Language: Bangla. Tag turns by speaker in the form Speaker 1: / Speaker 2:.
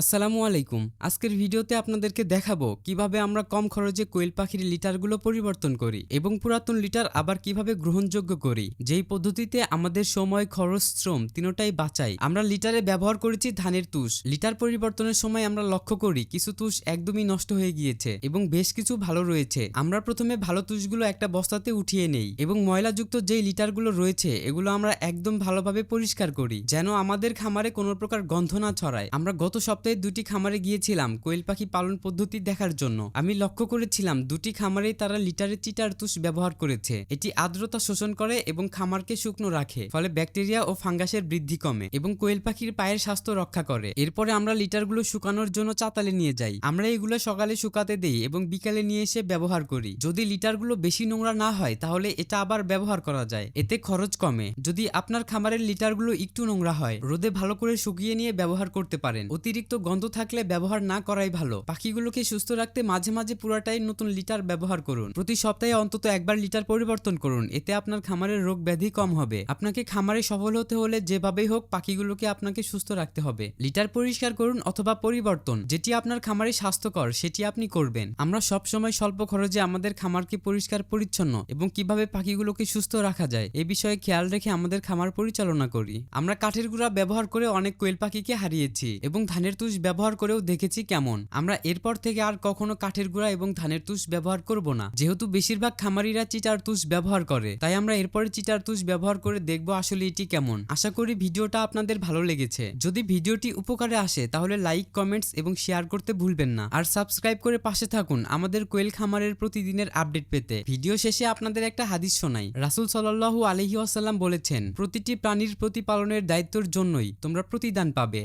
Speaker 1: আসসালামু আলাইকুম। আজকের ভিডিওতে আপনাদেরকে দেখাবো কীভাবে আমরা কম খরচে কোয়েল পাখির লিটারগুলো পরিবর্তন করি এবং পুরাতন লিটার আবার কীভাবে গ্রহণযোগ্য করি। যেই পদ্ধতিতে আমাদের সময়, খরচ, শ্রম তিনটাই বাঁচাই, আমরা লিটারে ব্যবহার করেছি ধানের তুষ। লিটার পরিবর্তনের সময় আমরা লক্ষ্য করি কিছু তুষ একদমই নষ্ট হয়ে গিয়েছে এবং বেশ কিছু ভালো রয়েছে। আমরা প্রথমে ভালো তুষগুলো একটা বস্তাতে উঠিয়ে নেই এবং ময়লাযুক্ত যেই লিটারগুলো রয়েছে এগুলো আমরা একদম ভালোভাবে পরিষ্কার করি, যেন আমাদের খামারে কোনো প্রকার গন্ধ না ছড়ায়। আমরা গত সপ্তাহে দুটি খামারে গিয়েছিলাম কোয়েল পাখি পালন পদ্ধতি দেখার জন্য। আমি লক্ষ্য করেছিলাম দুটি খামারেই তারা লিটারে চিটার তুষ ব্যবহার করেছে। এটি আর্দ্রতা শোষণ করে এবং খামারকে শুকনো রাখে, ফলে ব্যাকটেরিয়া ও ফাঙ্গাসের বৃদ্ধি কমে এবং কোয়েল পাখির পায়ের স্বাস্থ্য রক্ষা করে। এরপরে আমরা লিটারগুলো শুকানোর জন্য চাতালে নিয়ে যাই। আমরা এগুলো সকালে শুকাতে দেই এবং বিকালে নিয়ে এসে ব্যবহার করি। যদি লিটারগুলো বেশি নোংরা না হয়, তাহলে এটা আবার ব্যবহার করা যায়। এতে খরচ কমে। যদি আপনার খামারের লিটারগুলো একটু নোংরা হয়, রোদে ভালো করে শুকিয়ে নিয়ে ব্যবহার করতে পারেন। অতিরিক্ত গন্ধ থাকলে ব্যবহার না করাই ভালো। পাখিগুলোকে সুস্থ রাখতে মাঝে মাঝে পুরাটাই নতুন লিটার ব্যবহার করুন। প্রতি সপ্তাহে অন্তত একবার লিটার পরিবর্তন করুন, এতে আপনার খামারের রোগ ব্যাধি কম হবে। আপনাকে খামারে সফল হতে হলে যেভাবেই হোক পাখিগুলোকে আপনাকে সুস্থ রাখতে হবে। লিটার পরিষ্কার করুন অথবা পরিবর্তন, যেটি আপনার খামারে স্বাস্থ্যকর, সেটি আপনি করবেন। আমরা সব সময় স্বল্প খরচে আমাদের খামারকে পরিষ্কার, পরিচ্ছন্ন এবং কীভাবে পাখিগুলোকে সুস্থ রাখা যায়, এ বিষয়ে খেয়াল রেখে আমাদের খামার পরিচালনা করি। আমরা কাঠের গুঁড়া ব্যবহার করে অনেক কোয়েল পাখিকে হারিয়েছি এবং ধানের তুষ ব্যবহার করেও দেখেছি কেমন। আমরা এরপর থেকে আর কখনো কাঠের গুঁড়া এবং ধানের তুষ ব্যবহার করব না। যেহেতু বেশিরভাগ খামারিরা চিটার তুষ ব্যবহার করে, তাই আমরা এরপরে চিটার তুষ ব্যবহার করে দেখব আসলে এটি কেমন। আশা করি ভিডিওটা আপনাদের ভালো লেগেছে। যদি ভিডিওটি উপকারে আসে, তাহলে লাইক, কমেন্টস এবং শেয়ার করতে ভুলবেন না। আর সাবস্ক্রাইব করে পাশে থাকুন আমাদের কোয়েল খামারের প্রতিদিনের আপডেট পেতে। ভিডিও শেষে আপনাদের একটা হাদিস শোনাই। রাসুল সাল্লাহু আলহি আসাল্লাম বলেছেন, প্রতিটি প্রাণীর প্রতিপালনের দায়িত্বের জন্যই তোমরা প্রতিদান পাবে।